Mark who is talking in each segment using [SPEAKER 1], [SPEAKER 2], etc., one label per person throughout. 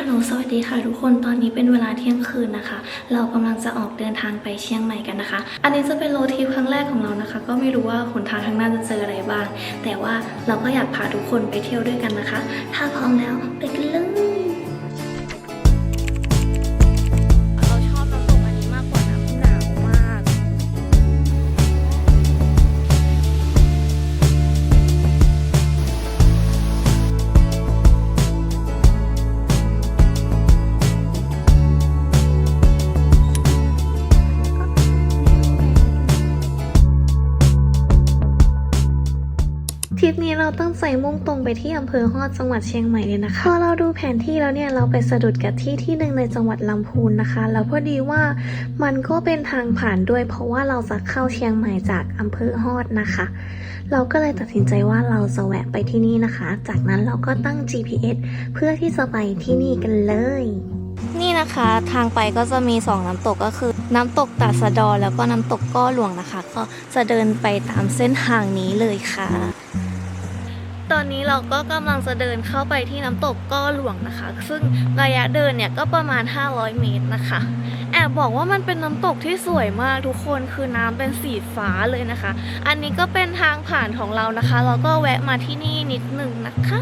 [SPEAKER 1] ฮัลโหลสวัสดีค่ะทุกคนตอนนี้เป็นเวลาเที่ยงคืนนะคะ เรากำลังจะออกเดินทางไปเชียงใหม่กันนะคะ อันนี้จะเป็นโรดทริปครั้งแรกของเรานะคะ ก็ไม่รู้ว่าหนทางข้างหน้าจะเจออะไรบ้าง แต่ว่าเราก็อยากพาทุกคนไปเที่ยวด้วยกันนะคะ ถ้าพร้อมแล้วไปกันเลย ใจมุ่งตรงไปที่อำเภอฮอดจังหวัดเชียงใหม่เลยนะคะพอเราดูแผนที่แล้วเนี่ยเราไปสะดุดกับที่ที่หนึ่งในจังหวัดลำพูนนะคะ แล้วพอดีว่ามันก็เป็นทางผ่านด้วย เพราะว่าเราจะเข้าเชียงใหม่จากอำเภอฮอดนะคะ เราก็เลยตัดสินใจว่าเราจะแวะไปที่นี่นะคะ จากนั้นเราก็ตั้ง GPS เพื่อที่จะไปที่นี่กันเลยนี่นะคะทางไปก็จะมี 2 น้ำตกก็คือ น้ำตกตาดสะดอแล้วก็น้ำตกก้อหลวงนะคะ ก็จะเดินไปตามเส้นทางนี้เลยค่ะ ตอนนี้เราก็กำลังจะเดินเข้าไปที่น้ำตกก้อหลวงนะคะ ซึ่งระยะเดินเนี่ยก็ประมาณ 500 เมตรนะคะ แอบบอกว่ามันเป็นน้ำตกที่สวยมากทุกคนคือน้ำเป็นสีฟ้าเลยนะคะ อันนี้ก็เป็นทางผ่านของเรานะคะ เราก็แวะมาที่นี่นิดนึงนะคะ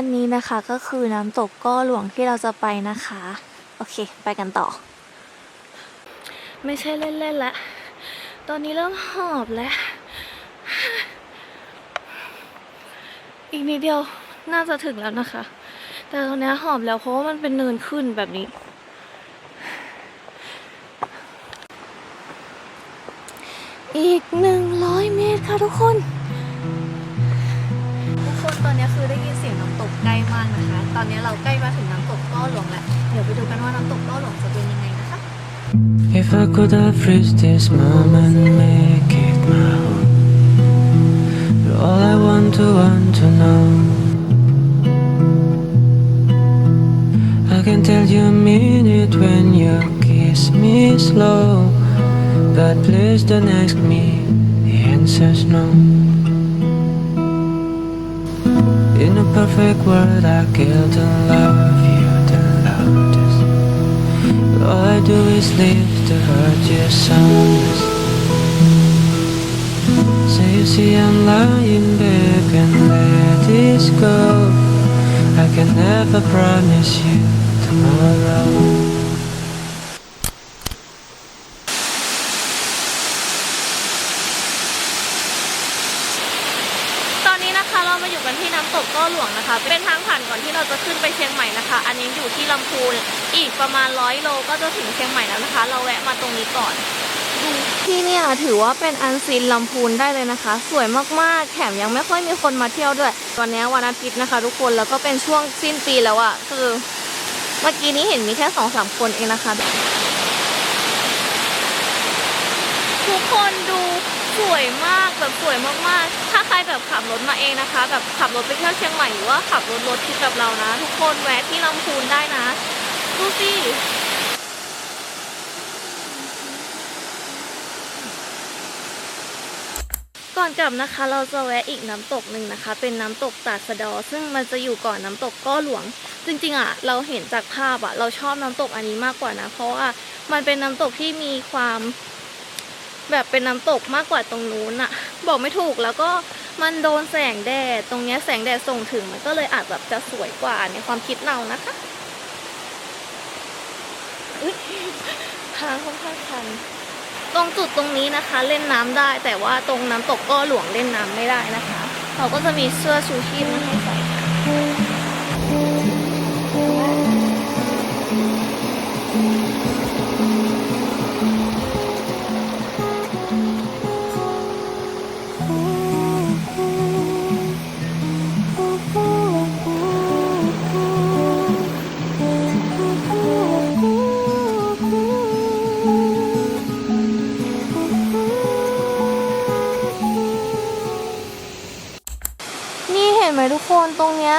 [SPEAKER 1] อันนี้นะคะก็คือน้ำตกก้อหลวงที่เราจะไปนะคะ โอเค ไปกันต่อ ไม่ใช่เล่นๆละ ตอนนี้เริ่มหอบแล้ว อีกนิดเดียวน่าจะถึงแล้วนะคะ แต่ตอนนี้หอบแล้วเพราะว่ามันเป็นเนินขึ้นแบบนี้ อีกหนึ่งร้อยเมตรค่ะทุกคน อนนี้คือได้ยินเสียงน้ำตกใกล้มากนะคะ ตอนนี้เราใกล้มาถึงน้ำตกก้อหลวงแล้ว เดี๋ยวไปดูกันว่าน้ำตกก้อหลวงจะเป็นยังไงนะคะ
[SPEAKER 2] If I could have freeze this moment, make it my own. You're all I want to want to know. I can tell you mean it when you kiss me slow. But please don't ask me, the answer's no. In a perfect world, I kill to love you, the loudest. All I do is live to hurt you soundless. So you see I'm lying back and let this go. I can never promise you tomorrow.
[SPEAKER 1] มาอยู่กันที่น้ำตกก้อหลวงนะคะ เป็นทางผ่านก่อนที่เราจะขึ้นไปเชียงใหม่นะคะ อันนี้อยู่ที่ลำพูนอีกประมาณร้อยโลก็จะถึงเชียงใหม่แล้วนะคะ เราแวะมาตรงนี้ก่อนดูที่เนี่ยถือว่าเป็นอันซีนลำพูนได้เลยนะคะ สวยมากๆ แถมยังไม่ค่อยมีคนมาเที่ยวด้วยวันนี้วันอาทิตย์นะคะ ทุกคนแล้วก็เป็นช่วงสิ้นปีแล้วอะคือ เมื่อกี้นี้เห็นมีแค่สองสามคนเองนะคะ ทุกคนดูสวยมากแบบสวยมากๆถ้า ใครแบบขับรถมาเองนะคะ แบบขับรถไปเที่ยวเชียงใหม่หรือว่าขับรถรถทริปแบบเรานะ ทุกคนแวะที่ลำพูนได้นะดูสิก่อนกลับนะคะเราจะแวะอีกน้ำตกหนึ่งนะคะ เป็นน้ำตกตาสะดอ ซึ่งมันจะอยู่ก่อนน้ำตกก้อหลวง จริงๆอะเราเห็นจากภาพอะเราชอบน้ำตกอันนี้มากกว่านะ เพราะว่ามันเป็นน้ำตกที่มีความแบบเป็นน้ำตกมากกว่าตรงนู้นอะ บอกไม่ถูกแล้วก็ มันโดนแสงแดด ตรงเนี้ยแสงแดดส่งถึงมันก็เลยอาจแบบจะสวยกว่าในความคิดเรานะคะอุ๊ยทางค่อนข้างชันตรงจุดตรงนี้นะคะ เล่นน้ำได้ แต่ว่าตรงน้ำตกก็หลวงเล่นน้ำไม่ได้นะคะ เราก็จะมีเสื้อชูชีพมาให้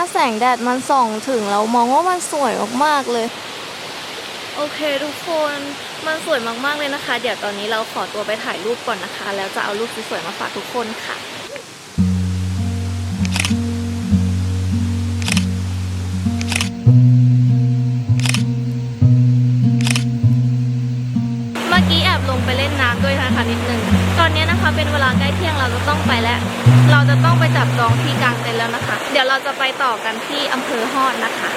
[SPEAKER 1] ยแสงแดดมันส่องถึงเรามองว่ามันสวยมากๆเลยโโอเคทุกคนมันสวยมากๆเลยนะคะ เดี๋ยวตอนนี้เราขอตัวไปถ่ายรูปก่อนนะคะ แล้วจะเอารูปสวยๆมาฝากทุกคนค่ะ เป็นเวลาใกล้เที่ยงเราจะต้องไปแล้ว เราจะต้องไปจับจองที่กลางเต็นท์แล้วนะคะ เดี๋ยวเราจะไปต่อกันที่อำเภอฮอดนะคะ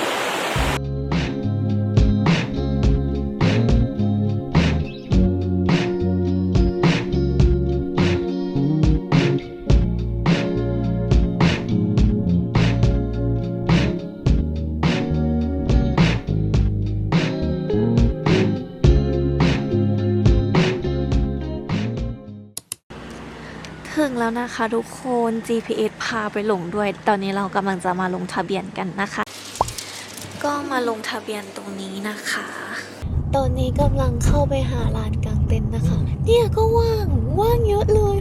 [SPEAKER 1] ถึงแล้วนะคะทุกคน GPS พาไปหลงด้วย ตอนนี้เรากำลังจะมาลงทะเบียนกันนะคะ ก็มาลงทะเบียนตรงนี้นะคะ ตอนนี้กำลังเข้าไปหาลานกลางเต็นท์นะคะ เนี่ยก็ว่าง ว่างเยอะเลย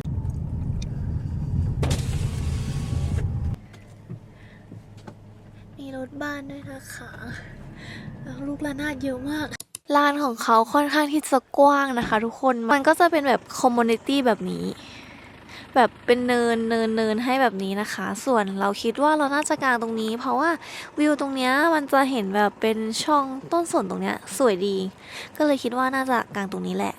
[SPEAKER 1] มีรถบ้านด้วยนะคะแล้วลูกระนาดเยอะมากลานของเขาค่อนข้างที่จะกว้างนะคะ ทุกคน มันก็จะเป็นแบบคอมมูนิตี้แบบนี้ แบบเป็นเนินเนินเนินให้แบบนี้นะคะ ส่วนเราคิดว่าเราน่าจะกางตรงนี้ เพราะว่าวิวตรงเนี้ยมันจะเห็นแบบเป็นช่องต้นสนตรงเนี้ยสวยดี ก็เลยคิดว่าน่าจะกางตรงนี้แหละ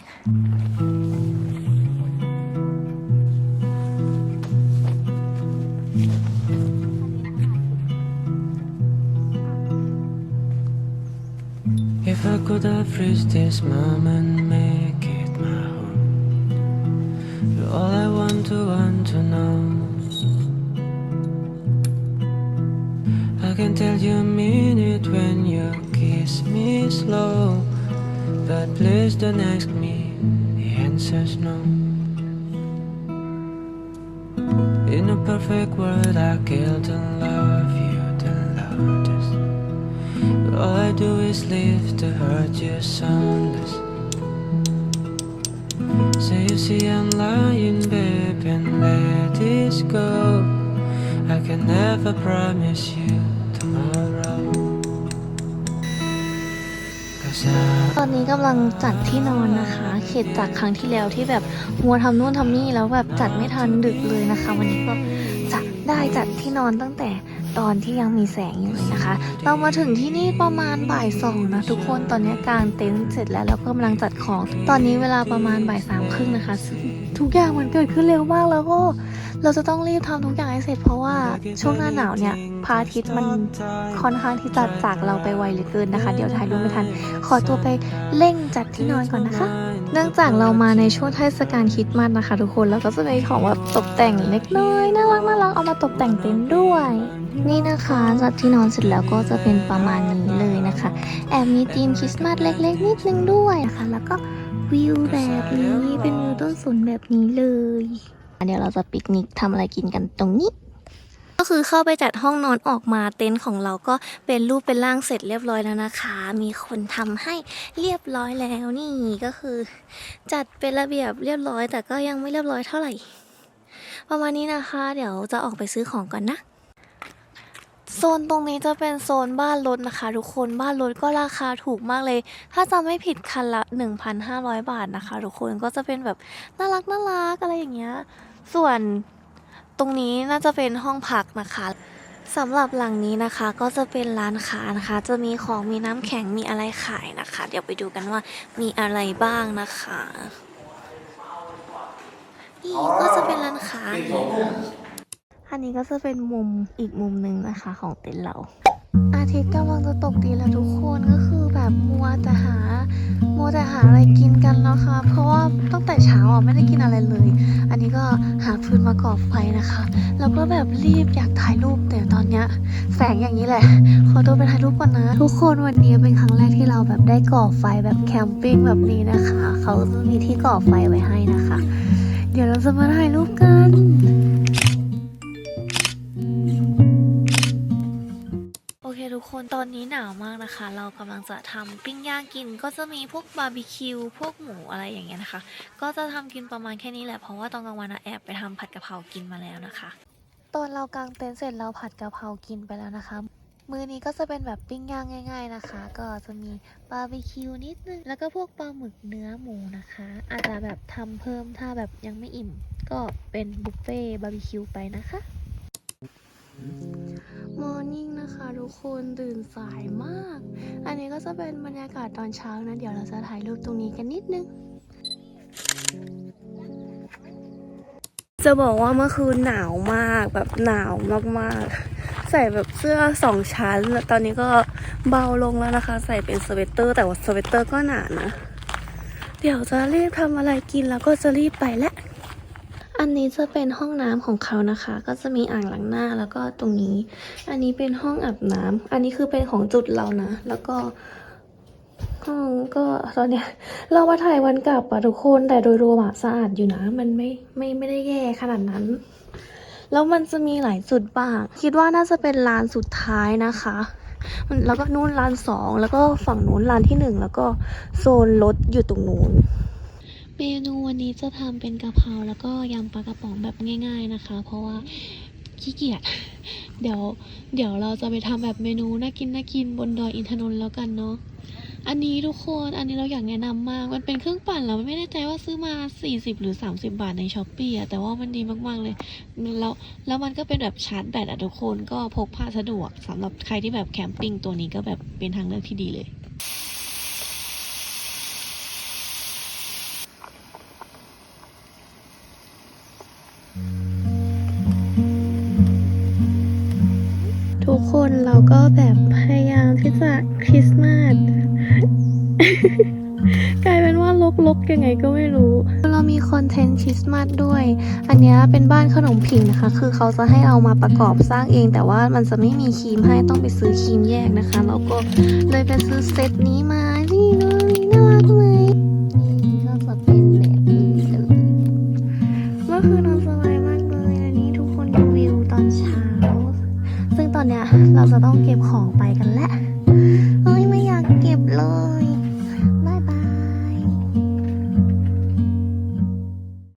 [SPEAKER 2] If I could have reached this moment, to know. I can tell you mean it when you kiss me slow. But please don't ask me, the answer's no. In a perfect world, I killed and love you, then loved us. But all I do is live to hurt you soundless. So you see I'm lying, babe, go. I can never promise you tomorrow. Cause I
[SPEAKER 1] ตอนนี้กำลังจัดที่นอนนะคะเข็ดจากครั้งที่แล้วที่แบบมัวทำนู่นทำนี่แล้วแบบจัดไม่ทันดึกเลยนะคะ วันนี้ก็จะได้จัดที่นอนตั้งแต่ตอนที่ยังมีแสงอยู่เลยนะคะ เรามาถึงที่นี่ประมาณบ่ายสองนะทุกคนตอนนี้กางเต็นท์เสร็จแล้วแล้วก็กำลังจัดของ ตอนนี้เวลาประมาณบ่ายสามครึ่งนะคะซึ่งทุกอย่างมันเกิดขึ้นเร็วมากแล้วก็ เราจะต้องรีบทำทุกอย่างให้เสร็จเพราะว่าช่วงหน้าหนาวเนี่ยพระอาทิตย์มันค่อนข้างที่จะจากเราไปไวเหลือเกินนะคะ เดี๋ยวถ่ายรูปไม่ทัน ขอตัวไปเร่งจัดที่นอนก่อนนะคะ เนื่องจากเรามาในช่วงเทศกาลคริดมาสนะคะ ทุกคนแล้วก็จะมีของแบบตกแต่งเล็กน้อยน่ารักน่ารักเอามาตกแต่งเต็นท์ด้วย นี่นะคะจัดที่นอนเสร็จแล้วก็จะเป็นประมาณนี้เลยนะคะ แอบมีธีมคริสต์มาสเล็ก ๆ นิดนึงด้วยนะคะ แล้วก็วิวแบบนี้เป็นวิวต้นสนแบบนี้เลย เดี๋ยวเราจะปิกนิกทำอะไรกินกันตรงนี้ ก็คือเข้าไปจัดห้องนอนออกมาเต็นท์ของเราก็เป็นรูปเป็นร่างเสร็จเรียบร้อยแล้วนะคะ มีคนทำให้เรียบร้อยแล้วนี่ก็คือ จัดเป็นระเบียบเรียบร้อย แต่ก็ยังไม่เรียบร้อยเท่าไหร่ ประมาณนี้นะคะ เดี๋ยวจะออกไปซื้อของก่อนนะโซนตรงนี้จะเป็นโซนบ้านรถนะคะ ทุกคนบ้านรถก็ราคาถูกมากเลย ถ้าจำไม่ผิดคันละ 1,500 บาทนะคะ ทุกคนก็จะเป็นแบบน่ารักน่ารักอะไรอย่างเงี้ย ส่วนตรงนี้น่าจะเป็นห้องพักนะคะสำหรับหลังนี้นะคะก็จะเป็นร้านค้านะคะ จะมีของมีน้ำแข็งมีอะไรขายนะคะ เดี๋ยวไปดูกันว่ามีอะไรบ้างนะคะนี่ก็จะเป็นร้านค้าอันนี้ก็จะเป็นมุมอีกมุมหนึ่งนะคะของเต็นท์เรา อาทิตย์กำลังจะตกดินแล้วทุกคนก็คือแบบมัวแต่หา มัวแต่หาอะไรกินกันแล้วค่ะ เพราะว่าตั้งแต่เช้าอะไม่ได้กินอะไรเลย อันนี้ก็หาฟืนมาก่อไฟนะคะ แล้วก็แบบรีบอยากถ่ายรูปแต่ตอนเนี้ยแสงอย่างนี้แหละ ขอตัวไปถ่ายรูปก่อนนะ ทุกคนวันนี้เป็นครั้งแรกที่เราแบบได้ก่อไฟแบบแคมปิ้งแบบนี้นะคะ เขาจะมีที่ก่อไฟไว้ให้นะคะ เดี๋ยวเราจะมาถ่ายรูปกัน กคนตอนนี้หนาวมากนะคะ เรากำลังจะทำปิ้งย่างกิน ก็จะมีพวกบาร์บีคิวพวกหมูอะไรอย่างเงี้ยนะคะ ก็จะทำกินประมาณแค่นี้แหละเพราะว่าตอนกลางวันแอบไปทำผัดกะเพรากินมาแล้วนะคะ ตอนเรากางเต็นท์เสร็จเราผัดกะเพรากินไปแล้วนะคะมื้อนี้ก็จะเป็นแบบปิ้งย่างง่าย ๆนะคะ ก็จะมีบาร์บีคิวนิดนึง แล้วก็พวกปลาหมึกเนื้อหมูนะคะ อาจจะแบบทำเพิ่มถ้าแบบยังไม่อิ่ม ก็เป็นบุฟเฟ่บาร์บีคิวไปนะคะ มอร์นิ่งนะคะทุกคนตื่นสายมาก อันนี้ก็จะเป็นบรรยากาศตอนเช้านะ เดี๋ยวเราจะถ่ายรูปตรงนี้กันนิดนึง จะบอกว่าเมื่อคืนหนาวมากแบบหนาวมากๆ ใส่แบบเสื้อสองชั้นแล้วตอนนี้ก็เบาลงแล้วนะคะ ใส่เป็นสเวตเตอร์ แต่ว่าสเวตเตอร์ก็หนานะ เดี๋ยวจะรีบทำอะไรกินแล้วก็จะรีบไปแล้ว อันนี้จะเป็นห้องน้ำของเขานะคะ ก็จะมีอ่างล้างหน้าแล้วก็ตรงนี้ อันนี้เป็นห้องอาบน้ำอันนี้คือเป็นของจุดเรานะ แล้วก็ห้องก็ตอนเนี้ยเรามาถ่ายวันกลับอะทุกคนแต่โดยรวมอะสะอาดอยู่นะ มันไม่ไม่ไม่ได้แย่ขนาดนั้น แล้วมันจะมีหลายจุดบ้าง คิดว่าน่าจะเป็นลานสุดท้ายนะคะแล้วก็นู่นลานสองแล้วก็ฝั่งนู้นลานที่หนึ่งแล้วก็โซนรถอยู่ตรงนู้น เมนูวันนี้จะทำเป็นกะเพราแล้วก็ยำปลากระป๋องแบบง่าย ๆนะคะ เพราะว่าขี้เกียจ เดี๋ยวเดี๋ยวเราจะไปทำแบบเมนูน่ากินน่ากินบนดอยอินทนนท์แล้วกันเนาะอันนี้ทุกคนอันนี้เราอยากแนะนำมาก มันเป็นเครื่องปั่นเราไม่แน่ใจว่าซื้อมา 40 หรือ 30 บาทในช้อปปี้อะแต่ว่ามันดีมากๆเลยแล้วแล้วมันก็เป็นแบบชาร์จแบตอะทุกคนก็พกพาสะดวกสำหรับใครที่แบบแคมปิ้งตัวนี้ก็แบบเป็นทางเลือกที่ดีเลย มผิงนะคะ คือเขาจะให้เอามาประกอบสร้างเอง แต่ว่ามันจะไม่มีครีมให้ต้องไปซื้อครีมแยกนะคะ แล้วก็เลยไปซื้อเซตนี้มานี่เลยน่ารักไหมนี่ก็จะเป็นแบบนี้เลยเมื่อคืนนอนสบายมากเลยอันนี้ทุกคนดูวิวตอนเช้า ซึ่งตอนเนี้ยเราจะต้องเก็บของไปกันแล้ว